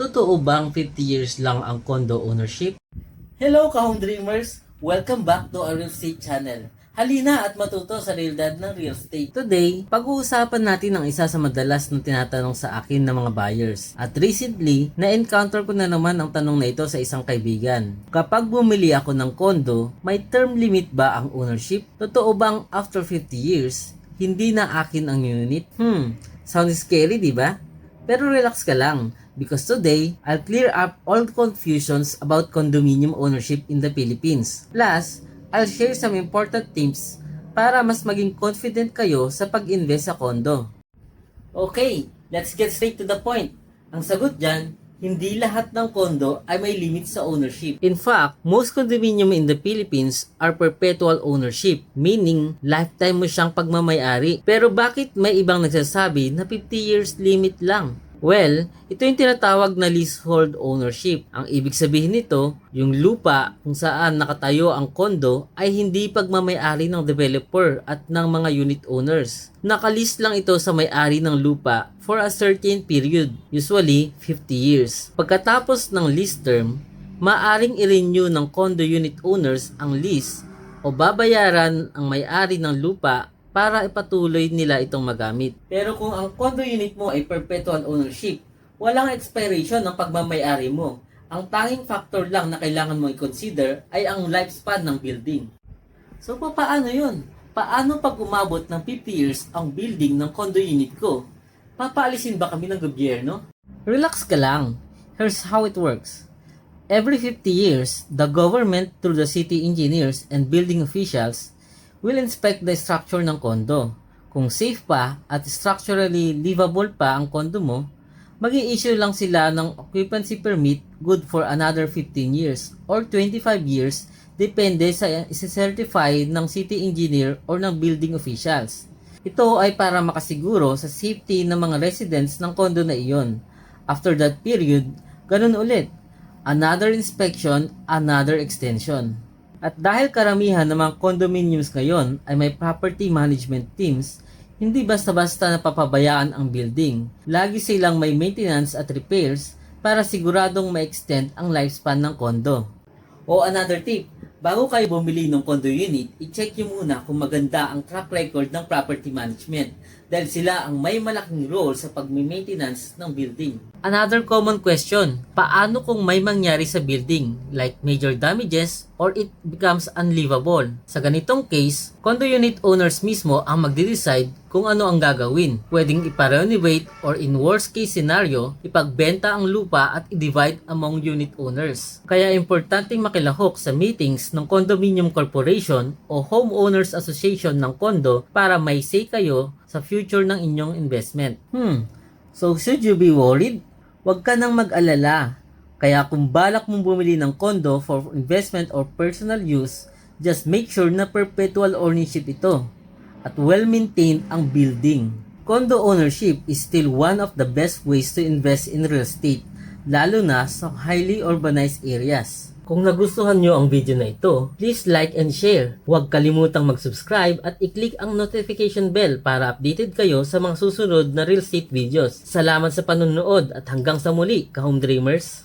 Totoo bang 50 years lang ang condo ownership? Hello ka-home dreamers! Welcome back to our real estate channel. Halina at matuto sa realidad ng real estate. Today, pag-uusapan natin ang isa sa madalas na tinatanong sa akin ng mga buyers. At recently, na-encounter ko na naman ang tanong na ito sa isang kaibigan. Kapag bumili ako ng condo, may term limit ba ang ownership? Totoo bang after 50 years, hindi na akin ang unit? Hmm, sounds scary, di ba? Pero relax ka lang because today, I'll clear up all confusions about condominium ownership in the Philippines. Plus, I'll share some important tips para mas maging confident kayo sa pag-invest sa condo. Okay, let's get straight to the point. Ang sagot dyan, hindi lahat ng condo ay may limit sa ownership. In fact, most condominium in the Philippines are perpetual ownership, meaning lifetime mo siyang pagmamayari. Pero bakit may ibang nagsasabi na 50 years limit lang? Well, ito yung tinatawag na leasehold ownership. Ang ibig sabihin nito, yung lupa kung saan nakatayo ang kondo ay hindi pagmamayari ng developer at ng mga unit owners. Nakalis lang ito sa may-ari ng lupa for a certain period, usually 50 years. Pagkatapos ng lease term, maaring i-renew ng condo unit owners ang lease o babayaran ang may-ari ng lupa para ipatuloy nila itong magamit. Pero kung ang condo unit mo ay perpetual ownership, walang expiration ng pagmamayari mo. Ang tanging factor lang na kailangan mo i-consider ay ang lifespan ng building. So paano yun? Paano pag umabot ng 50 years ang building ng condo unit ko? Papaalisin ba kami ng gobyerno? Relax ka lang. Here's how it works. Every 50 years, the government through the city engineers and building officials will inspect the structure ng kondo. Kung safe pa at structurally livable pa ang kondo mo, mag issue lang sila ng occupancy permit good for another 15 years or 25 years depende sa isa-certify ng city engineer or ng building officials. Ito ay para makasiguro sa safety ng mga residents ng kondo na iyon. After that period, ganun ulit. Another inspection, another extension. At dahil karamihan ng mga condominiums ngayon ay may property management teams, hindi basta-basta napapabayaan ang building. Lagi silang may maintenance at repairs para siguradong ma-extend ang lifespan ng kondo. O another tip, bago kayo bumili ng condo unit, i-check nyo muna kung maganda ang track record ng property management dahil sila ang may malaking role sa pag-maintenance ng building. Another common question, paano kung may mangyari sa building like major damages or it becomes unlivable? Sa ganitong case, condo unit owners mismo ang magde-decide kung ano ang gagawin. Pwedeng ipa-renovate or in worst case scenario, ipagbenta ang lupa at i-divide among unit owners. Kaya importanteng makilahok sa meetings ng condominium corporation o homeowners association ng condo para may say kayo sa future ng inyong investment. Hmm, so should you be worried? Huwag ka nang mag-alala. Kaya kung balak mong bumili ng condo for investment or personal use, just make sure na perpetual ownership ito at well-maintained ang building. Condo ownership is still one of the best ways to invest in real estate, lalo na sa highly urbanized areas. Kung nagustuhan nyo ang video na ito, please like and share. Huwag kalimutang mag-subscribe at i-click ang notification bell para updated kayo sa mga susunod na real estate videos. Salamat sa panonood at hanggang sa muli, ka-home dreamers!